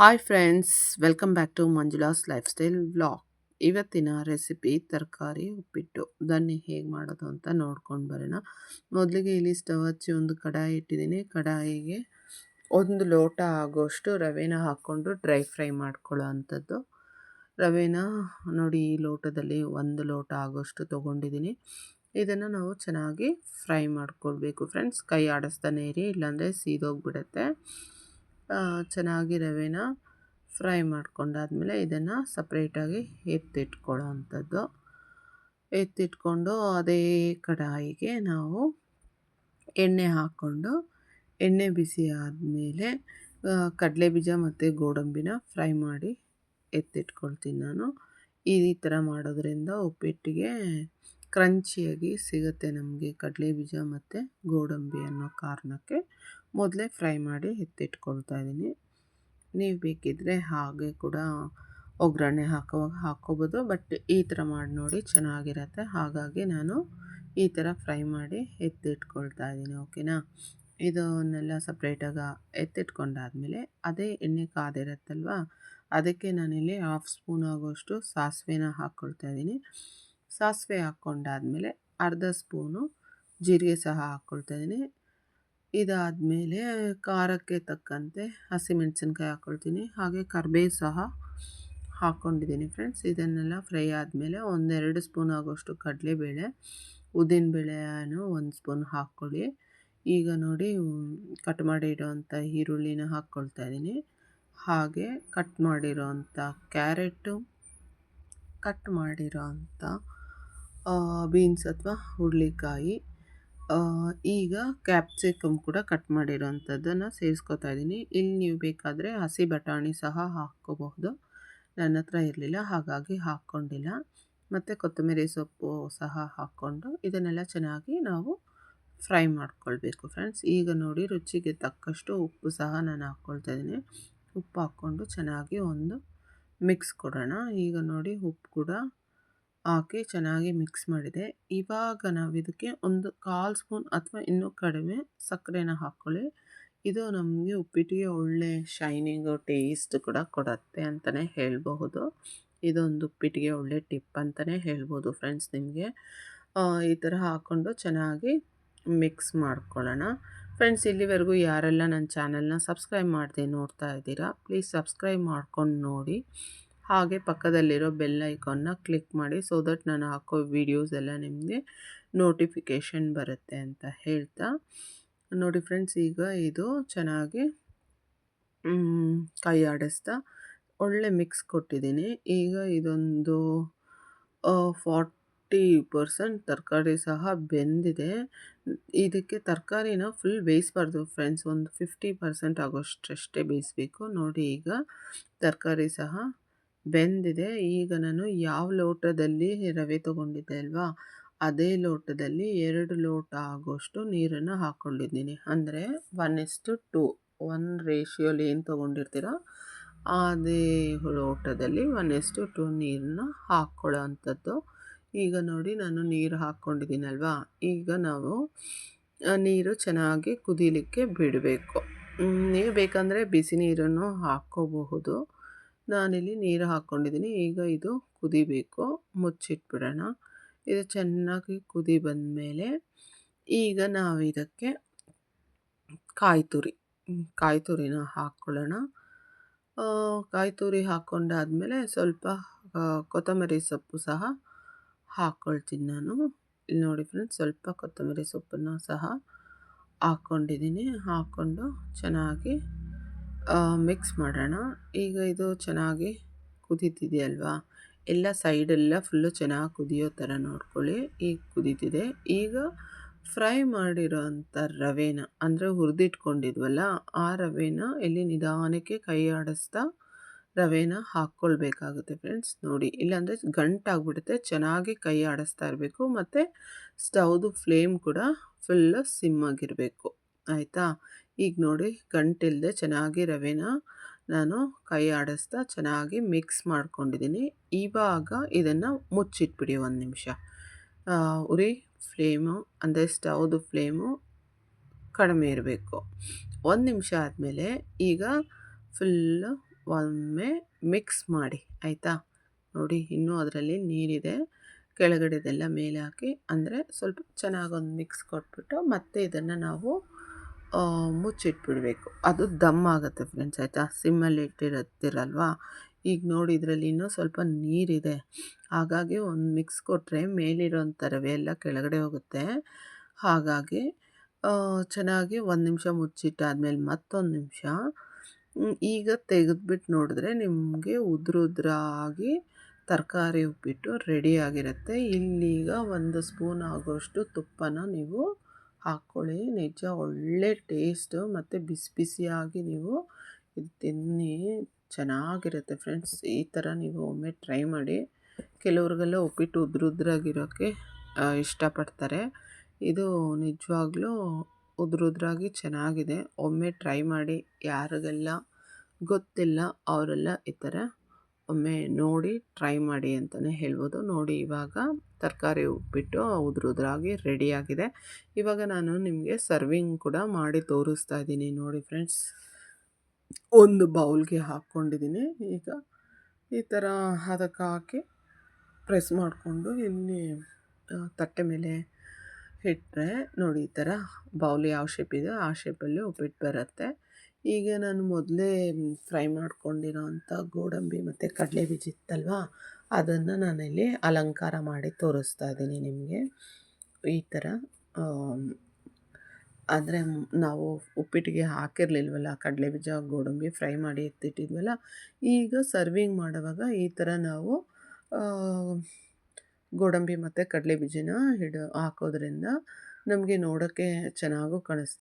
Hi friends welcome back to Manjula's lifestyle vlog ಇವತ್ತಿನ recipe ತರಕಾರಿ ಉಪ್ಪಿಟ್ಟು. ಅದನ್ನು ಹೇಗೆ ಮಾಡೋದು ಅಂತ ನೋಡ್ಕೊಂಡು ಬರೋಣ. ಮೊದಲಿಗೆ ಇಲ್ಲಿ ಸ್ಟವ್ ಹಚ್ಚಿ ಒಂದು ಕಡಾಯಿ ಇಟ್ಟಿದ್ದೀನಿ. ಕಡಾಯಿಗೆ ಒಂದು ಲೋಟ ಆಗೋಷ್ಟು ರವೆನ ಹಾಕ್ಕೊಂಡು ಡ್ರೈ ಫ್ರೈ ಮಾಡ್ಕೊಳ್ಳೋ ಅಂಥದ್ದು. ರವೆನ ನೋಡಿ ಈ ಲೋಟದಲ್ಲಿ ಒಂದು ಲೋಟ ಆಗೋಷ್ಟು ತೊಗೊಂಡಿದ್ದೀನಿ. ಇದನ್ನು ನಾವು ಚೆನ್ನಾಗಿ ಫ್ರೈ ಮಾಡ್ಕೊಳ್ಬೇಕು ಫ್ರೆಂಡ್ಸ್ ಕೈ ಆಡಿಸ್ತಾನೆ ಇರಿ, ಇಲ್ಲಾಂದರೆ ಸೀದೋಗ್ಬಿಡುತ್ತೆ. ಚೆನ್ನಾಗಿ ರವೆನ ಫ್ರೈ ಮಾಡ್ಕೊಂಡಾದ್ಮೇಲೆ ಇದನ್ನು ಸಪ್ರೇಟಾಗಿ ಎತ್ತಿಟ್ಕೊಳ್ಳೋ ಅಂಥದ್ದು ಎತ್ತಿಟ್ಕೊಂಡು ಅದೇ ಕಡಾಯಿಗೆ ನಾವು ಎಣ್ಣೆ ಹಾಕ್ಕೊಂಡು, ಎಣ್ಣೆ ಬಿಸಿ ಆದಮೇಲೆ ಕಡಲೆ ಬೀಜ ಮತ್ತು ಗೋಡಂಬಿನ ಫ್ರೈ ಮಾಡಿ ಎತ್ತಿಟ್ಕೊಳ್ತೀನಿ ನಾನು. ಈ ಥರ ಮಾಡೋದ್ರಿಂದ ಉಪ್ಪಿಟ್ಟಿಗೆ ಕ್ರಂಚಿಯಾಗಿ ಸಿಗುತ್ತೆ ನಮಗೆ ಕಡಲೆ ಬೀಜ ಮತ್ತು ಗೋಡಂಬಿ ಅನ್ನೋ ಕಾರಣಕ್ಕೆ. ಮೊದಲೇ ಫ್ರೈ ಮಾಡಿ ಎತ್ತಿಟ್ಕೊಳ್ತಾ ಇದ್ದೀನಿ ನೀವು ಬೇಕಿದ್ದರೆ ಹಾಗೆ ಕೂಡ ಒಗ್ಗರಣೆ ಹಾಕುವಾಗ ಹಾಕ್ಕೋಬೋದು. ಬಟ್ ಈ ಥರ ಮಾಡಿ ನೋಡಿ ಚೆನ್ನಾಗಿರತ್ತೆ. ಹಾಗಾಗಿ ನಾನು ಈ ಥರ ಫ್ರೈ ಮಾಡಿ ಎತ್ತಿಟ್ಕೊಳ್ತಾ ಇದ್ದೀನಿ ಓಕೆನಾ? ಇದನ್ನೆಲ್ಲ ಸಪ್ರೇಟಾಗಿ ಎತ್ತಿಟ್ಕೊಂಡಾದಮೇಲೆ ಅದೇ ಎಣ್ಣೆ ಕಾದಿರತ್ತಲ್ವ? ಅದಕ್ಕೆ ನಾನಿಲ್ಲಿ ಹಾಫ್ ಸ್ಪೂನ್ ಆಗೋಷ್ಟು ಸಾಸಿವೆನ ಹಾಕ್ಕೊಳ್ತಾ ಇದ್ದೀನಿ ಸಾಸಿವೆ ಹಾಕ್ಕೊಂಡಾದಮೇಲೆ ಅರ್ಧ ಸ್ಪೂನು ಜೀರಿಗೆ ಸಹ ಹಾಕ್ಕೊಳ್ತಾ ಇದ್ದೀನಿ ಇದಾದಮೇಲೆ ಖಾರಕ್ಕೆ ತಕ್ಕಂತೆ ಹಸಿಮೆಣಸಿನ್ಕಾಯಿ ಹಾಕ್ಕೊಳ್ತೀನಿ ಹಾಗೆ ಕರ್ಬೇವು ಸಹ ಹಾಕ್ಕೊಂಡಿದ್ದೀನಿ ಫ್ರೆಂಡ್ಸ್. ಇದನ್ನೆಲ್ಲ ಫ್ರೈ ಆದಮೇಲೆ ಒಂದೆರಡು ಸ್ಪೂನ್ ಆಗೋಷ್ಟು ಕಡಲೆಬೇಳೆ, ಉದ್ದಿನಬೇಳೆನೂ ಒಂದು ಸ್ಪೂನ್ ಹಾಕ್ಕೊಳ್ಳಿ. ಈಗ ನೋಡಿ ಕಟ್ ಮಾಡಿ ಇರೋವಂಥ ಈರುಳ್ಳಿನ ಹಾಕ್ಕೊಳ್ತಾ ಇದ್ದೀನಿ. ಹಾಗೆ ಕಟ್ ಮಾಡಿರೋ ಅಂಥ ಕ್ಯಾರೆಟು, ಕಟ್ ಮಾಡಿರೋ ಅಂಥ ಬೀನ್ಸ್ ಅಥವಾ ಹುರುಳಿಕಾಯಿ ಈಗ ಕ್ಯಾಪ್ಸಿಕಮ್ ಕೂಡ ಕಟ್ ಮಾಡಿರೋವಂಥದ್ದನ್ನು ಸೇರಿಸ್ಕೊತಾ ಇದ್ದೀನಿ. ಇಲ್ಲಿ ನೀವು ಬೇಕಾದರೆ ಹಸಿ ಬಟಾಣಿ ಸಹ ಹಾಕ್ಕೋಬಹುದು. ನನ್ನ ಹತ್ರ ಇರಲಿಲ್ಲ, ಹಾಗಾಗಿ ಹಾಕ್ಕೊಂಡಿಲ್ಲ. ಮತ್ತು ಕೊತ್ತಂಬರಿ ಸೊಪ್ಪು ಸಹ ಹಾಕ್ಕೊಂಡು ಇದನ್ನೆಲ್ಲ ಚೆನ್ನಾಗಿ ನಾವು ಫ್ರೈ ಮಾಡ್ಕೊಳ್ಬೇಕು ಫ್ರೆಂಡ್ಸ್. ಈಗ ನೋಡಿ ರುಚಿಗೆ ತಕ್ಕಷ್ಟು ಉಪ್ಪು ಸಹ ನಾನು ಹಾಕ್ಕೊಳ್ತಾ ಇದ್ದೀನಿ. ಉಪ್ಪು ಹಾಕ್ಕೊಂಡು ಚೆನ್ನಾಗಿ ಒಂದು ಮಿಕ್ಸ್ ಕೊಡೋಣ. ಈಗ ನೋಡಿ ಉಪ್ಪು ಕೂಡ ಹಾಕಿ ಚೆನ್ನಾಗಿ ಮಿಕ್ಸ್ ಮಾಡಿದೆ. ಇವಾಗ ನಾವು ಇದಕ್ಕೆ ಒಂದು ಕಾಲು ಸ್ಪೂನ್ ಅಥವಾ ಇನ್ನೂ ಕಡಿಮೆ ಸಕ್ಕರೆನ ಹಾಕ್ಕೊಳ್ಳಿ ಇದು ನಮಗೆ ಉಪ್ಪಿಟ್ಟಿಗೆ ಒಳ್ಳೆ ಶೈನಿಂಗು ಟೇಸ್ಟ್ ಕೂಡ ಕೊಡುತ್ತೆ ಅಂತಲೇ ಹೇಳಬಹುದು. ಇದೊಂದು ಉಪ್ಪಿಟ್ಟಿಗೆ ಒಳ್ಳೆ ಟಿಪ್ ಅಂತಲೇ ಹೇಳ್ಬೋದು ಫ್ರೆಂಡ್ಸ್ ನಿಮಗೆ. ಈ ಥರ ಹಾಕ್ಕೊಂಡು ಚೆನ್ನಾಗಿ ಮಿಕ್ಸ್ ಮಾಡ್ಕೊಳ್ಳೋಣ. ಫ್ರೆಂಡ್ಸ್ ಇಲ್ಲಿವರೆಗೂ ಯಾರೆಲ್ಲ ನನ್ನ ಚಾನಲ್ನ ಸಬ್ಸ್ಕ್ರೈಬ್ ಮಾಡಿದೆ ನೋಡ್ತಾ ಇದ್ದೀರಾ ಪ್ಲೀಸ್ ಸಬ್ಸ್ಕ್ರೈಬ್ ಮಾಡ್ಕೊಂಡು ನೋಡಿ. ಹಾಗೆ ಪಕ್ಕದಲ್ಲಿರೋ ಬೆಲ್ ಐಕಾನ್ನ ಕ್ಲಿಕ್ ಮಾಡಿ ಸೊ ದಟ್ ನಾನು ಹಾಕೋ ವೀಡಿಯೋಸ್ ಎಲ್ಲ ನಿಮಗೆ ನೋಟಿಫಿಕೇಷನ್ ಬರುತ್ತೆ ಅಂತ ಹೇಳ್ತಾ. ನೋಡಿ ಫ್ರೆಂಡ್ಸ್ ಈಗ ಇದು ಚೆನ್ನಾಗಿ ಕೈ ಆಡಿಸ್ತಾ. ಒಳ್ಳೆ ಮಿಕ್ಸ್ ಕೊಟ್ಟಿದ್ದೀನಿ. ಈಗ ಇದೊಂದು ಫಾರ್ಟಿ ಪರ್ಸೆಂಟ್ ತರಕಾರಿ ಸಹ ಬೆಂದಿದೆ. ಇದಕ್ಕೆ ತರಕಾರಿನ ಫುಲ್ ಬೇಯಿಸ್ಬಾರ್ದು ಫ್ರೆಂಡ್ಸ್ ಒಂದು ಫಿಫ್ಟಿ ಪರ್ಸೆಂಟ್ ಆಗೋಷ್ಟಷ್ಟೇ ಬೇಯಿಸ್ಬೇಕು. ನೋಡಿ ಈಗ ತರಕಾರಿ ಸಹ ಬೆಂದಿದೆ. ಈಗ ನಾನು ಯಾವ ಲೋಟದಲ್ಲಿ ರವೆ ತಗೊಂಡಿದ್ದೆ ಅಲ್ವಾ, ಅದೇ ಲೋಟದಲ್ಲಿ ಎರಡು ಲೋಟ ಆಗೋಷ್ಟು ನೀರನ್ನು ಹಾಕ್ಕೊಂಡಿದ್ದೀನಿ. ಅಂದರೆ one is to two one ರೇಷಿಯೋಲಿ ಏನು ತೊಗೊಂಡಿರ್ತೀರ, ಅದೇ ಲೋಟದಲ್ಲಿ ಒನ್ ಇಸ್ಟು ಟು ನೀರನ್ನ ಹಾಕ್ಕೊಳ್ಳೋ ಅಂಥದ್ದು ಈಗ ನೋಡಿ, ನಾನು ನೀರು ಹಾಕ್ಕೊಂಡಿದ್ದೀನಲ್ವಾ ಈಗ ನಾವು ನೀರು ಚೆನ್ನಾಗಿ ಕುದೀಲಿಕ್ಕೆ ಬಿಡಬೇಕು. ನೀವು ಬೇಕಂದರೆ ಬಿಸಿ ನೀರನ್ನು ಹಾಕ್ಕೋಬಹುದು. ನಾನಿಲ್ಲಿ ನೀರು ಹಾಕ್ಕೊಂಡಿದ್ದೀನಿ. ಈಗ ಇದು ಕುದಿಬೇಕು. ಮುಚ್ಚಿಟ್ಬಿಡೋಣ. ಇದು ಚೆನ್ನಾಗಿ ಕುದಿ ಬಂದಮೇಲೆ ಈಗ ನಾವು ಇದಕ್ಕೆ ಕಾಯಿ ತುರಿ ಕಾಯಿ ತುರಿನ ಹಾಕ್ಕೊಳ್ಳೋಣ. ಕಾಯಿ ತುರಿ ಹಾಕ್ಕೊಂಡಾದಮೇಲೆ ಸ್ವಲ್ಪ ಕೊತ್ತಂಬರಿ ಸೊಪ್ಪು ಸಹ ಹಾಕ್ಕೊಳ್ತೀನಿ ನಾನು. ಇಲ್ಲಿ ನೋಡಿ ಫ್ರೆಂಡ್ಸ್, ಸ್ವಲ್ಪ ಕೊತ್ತಂಬರಿ ಸೊಪ್ಪನ್ನು ಸಹ ಹಾಕ್ಕೊಂಡಿದ್ದೀನಿ. ಹಾಕ್ಕೊಂಡು ಚೆನ್ನಾಗಿ ಮಿಕ್ಸ್ ಮಾಡೋಣ. ಈಗ ಇದು ಚೆನ್ನಾಗಿ ಕುದೀತಿದೆಯಲ್ವಾ? ಎಲ್ಲ ಸೈಡೆಲ್ಲ ಫುಲ್ಲು ಚೆನ್ನಾಗಿ ಕುದಿಯೋ ಥರ ನೋಡ್ಕೊಳ್ಳಿ. ಈಗ ಕುದೀತಿದೆ. ಈಗ ಫ್ರೈ ಮಾಡಿರೋ ಅಂಥ ರವೆನ, ಅಂದರೆ ಹುರಿದಿಟ್ಕೊಂಡಿದ್ವಲ್ಲ, ಆ ರವೆನ ಇಲ್ಲಿ ನಿಧಾನಕ್ಕೆ ಕೈ ಆಡಿಸ್ತಾ ರವೆನ ಹಾಕ್ಕೊಳ್ಬೇಕಾಗುತ್ತೆ ಫ್ರೆಂಡ್ಸ್ ನೋಡಿ, ಇಲ್ಲಾಂದರೆ ಗಂಟಾಗ್ಬಿಡುತ್ತೆ ಚೆನ್ನಾಗಿ ಕೈ ಆಡಿಸ್ತಾ ಇರಬೇಕು. ಮತ್ತು ಸ್ಟವ್ದು ಫ್ಲೇಮ್ ಕೂಡ ಫುಲ್ಲು ಸಿಮ್ಮಾಗಿರಬೇಕು ಆಯಿತಾ? ಈಗ ನೋಡಿ ಗಂಟಿಲ್ಲದೆ ಚೆನ್ನಾಗಿ ರವೆನ ನಾನು ಕೈ ಆಡಿಸ್ತಾ ಚೆನ್ನಾಗಿ ಮಿಕ್ಸ್ ಮಾಡ್ಕೊಂಡಿದ್ದೀನಿ. ಇವಾಗ ಇದನ್ನು ಮುಚ್ಚಿಟ್ಬಿಡಿ ಒಂದು ನಿಮಿಷ. ಉರಿ ಫ್ಲೇಮು ಅಂದರೆ ಸ್ಟವ್ದು ಫ್ಲೇಮು ಕಡಿಮೆ ಇರಬೇಕು. ಒಂದು ನಿಮಿಷ ಆದಮೇಲೆ ಈಗ ಫುಲ್ಲು ಒಮ್ಮೆ ಮಿಕ್ಸ್ ಮಾಡಿ, ಆಯಿತಾ? ನೋಡಿ ಇನ್ನೂ ಅದರಲ್ಲಿ ನೀರಿದೆ. ಕೆಳಗಡೆದೆಲ್ಲ ಮೇಲೆ ಹಾಕಿ ಅಂದರೆ ಸ್ವಲ್ಪ ಚೆನ್ನಾಗಿ ಒಂದು ಮಿಕ್ಸ್ ಕೊಟ್ಬಿಟ್ಟು ಮತ್ತೆ ಇದನ್ನು ನಾವು ಮುಚ್ಚಿಟ್ಬಿಡಬೇಕು. ಅದು ದಮ್ ಆಗುತ್ತೆ ಫ್ರೆಂಡ್ಸ್ ಆಯಿತಾ? ಸಿಮ್ಮಲ್ಲಿ ಇಟ್ಟಿರುತ್ತೀರಲ್ವಾ? ಈಗ ನೋಡಿ, ಇದರಲ್ಲಿ ಇನ್ನೂ ಸ್ವಲ್ಪ ನೀರಿದೆ. ಹಾಗಾಗಿ ಒಂದು ಮಿಕ್ಸ್ ಕೊಟ್ಟರೆ ಮೇಲಿರೋಂಥ ರವೆ ಎಲ್ಲ ಕೆಳಗಡೆ ಹೋಗುತ್ತೆ. ಹಾಗಾಗಿ ಚೆನ್ನಾಗಿ ಒಂದು ನಿಮಿಷ ಮುಚ್ಚಿಟ್ಟಾದ್ಮೇಲೆ ಮತ್ತೊಂದು ನಿಮಿಷ. ಈಗ ತೆಗೆದ್ಬಿಟ್ಟು ನೋಡಿದ್ರೆ ನಿಮಗೆ ಉದುರು ಉದ್ರಾಗಿ ತರಕಾರಿ ಉಪ್ಪಿಟ್ಟು ರೆಡಿಯಾಗಿರುತ್ತೆ ಇಲ್ಲಿಗ ಒಂದು ಸ್ಪೂನ್ ಆಗೋಷ್ಟು ತುಪ್ಪನ ನೀವು ಹಾಕ್ಕೊಳ್ಳಿ. ನಿಜ ಒಳ್ಳೆ ಟೇಸ್ಟು ಮತ್ತು ಬಿಸಿ ಬಿಸಿಯಾಗಿ ನೀವು ಇದು ತಿನ್ನಿ. ಚೆನ್ನಾಗಿರುತ್ತೆ ಫ್ರೆಂಡ್ಸ್. ಈ ಥರ ನೀವು ಒಮ್ಮೆ ಟ್ರೈ ಮಾಡಿ. ಕೆಲವ್ರಿಗೆಲ್ಲ ಉಪ್ಪಿಟ್ಟು ಉದ್ರುದ್ರಾಗಿರೋಕ್ಕೆ ಇಷ್ಟಪಡ್ತಾರೆ. ಇದು ನಿಜವಾಗ್ಲೂ ಉದ್ರುದ್ರಾಗಿ ಚೆನ್ನಾಗಿದೆ. ಒಮ್ಮೆ ಟ್ರೈ ಮಾಡಿ. ಯಾರಿಗೆಲ್ಲ ಗೊತ್ತಿಲ್ಲ, ಅವರೆಲ್ಲ ಈ ಥರ ಒಮ್ಮೆ ನೋಡಿ ಟ್ರೈ ಮಾಡಿ ಅಂತಲೇ ಹೇಳ್ಬೋದು. ನೋಡಿ ಇವಾಗ ತರಕಾರಿ ಉಪ್ಪಿಟ್ಟು ಉದ್ರುದ್ರಾಗಿ ರೆಡಿಯಾಗಿದೆ. ಇವಾಗ ನಾನು ನಿಮಗೆ ಸರ್ವಿಂಗ್ ಕೂಡ ಮಾಡಿ ತೋರಿಸ್ತಾ ಇದ್ದೀನಿ. ನೋಡಿ ಫ್ರೆಂಡ್ಸ್, ಒಂದು ಬೌಲ್ಗೆ ಹಾಕ್ಕೊಂಡಿದ್ದೀನಿ. ಈಗ ಈ ಥರ ಅದಕ್ಕೆ ಹಾಕಿ ಪ್ರೆಸ್ ಮಾಡಿಕೊಂಡು ಇಲ್ಲಿ ತಟ್ಟೆ ಮೇಲೆ ಇಟ್ಟರೆ ನೋಡಿ ಈ ಥರ ಬೌಲ್ ಯಾವ ಶೇಪ್ ಇದೆ ಆ ಶೇಪಲ್ಲಿ ಉಪ್ಪಿಟ್ಟು ಬರುತ್ತೆ. ಈಗ ನಾನು ಮೊದಲೇ ಫ್ರೈ ಮಾಡ್ಕೊಂಡಿರೋ ಅಂಥ ಗೋಡಂಬಿ ಮತ್ತು ಕಡಲೆ ಬೀಜ ಇತ್ತಲ್ವ? ಅದನ್ನು ನಾನಿಲ್ಲಿ ಅಲಂಕಾರ ಮಾಡಿ ತೋರಿಸ್ತಾ ಇದ್ದೀನಿ ನಿಮಗೆ. ಈ ಥರ ಆದರೆ ನಾವು ಉಪ್ಪಿಟ್ಟಿಗೆ ಹಾಕಿರಲಿಲ್ವಲ್ಲ ಕಡಲೆ ಬೀಜ ಗೋಡಂಬಿ ಫ್ರೈ ಮಾಡಿ ಎತ್ತಿಟ್ಟಿದ್ವಲ್ಲ, ಈಗ ಸರ್ವಿಂಗ್ ಮಾಡುವಾಗ ಈ ಥರ ನಾವು ಗೋಡಂಬಿ ಮತ್ತು ಕಡಲೆ ಬೀಜನ ಹಿಡ, ಹಾಕೋದ್ರಿಂದ ನಮಗೆ ನೋಡೋಕ್ಕೆ ಚೆನ್ನಾಗೂ ಕಾಣಿಸ್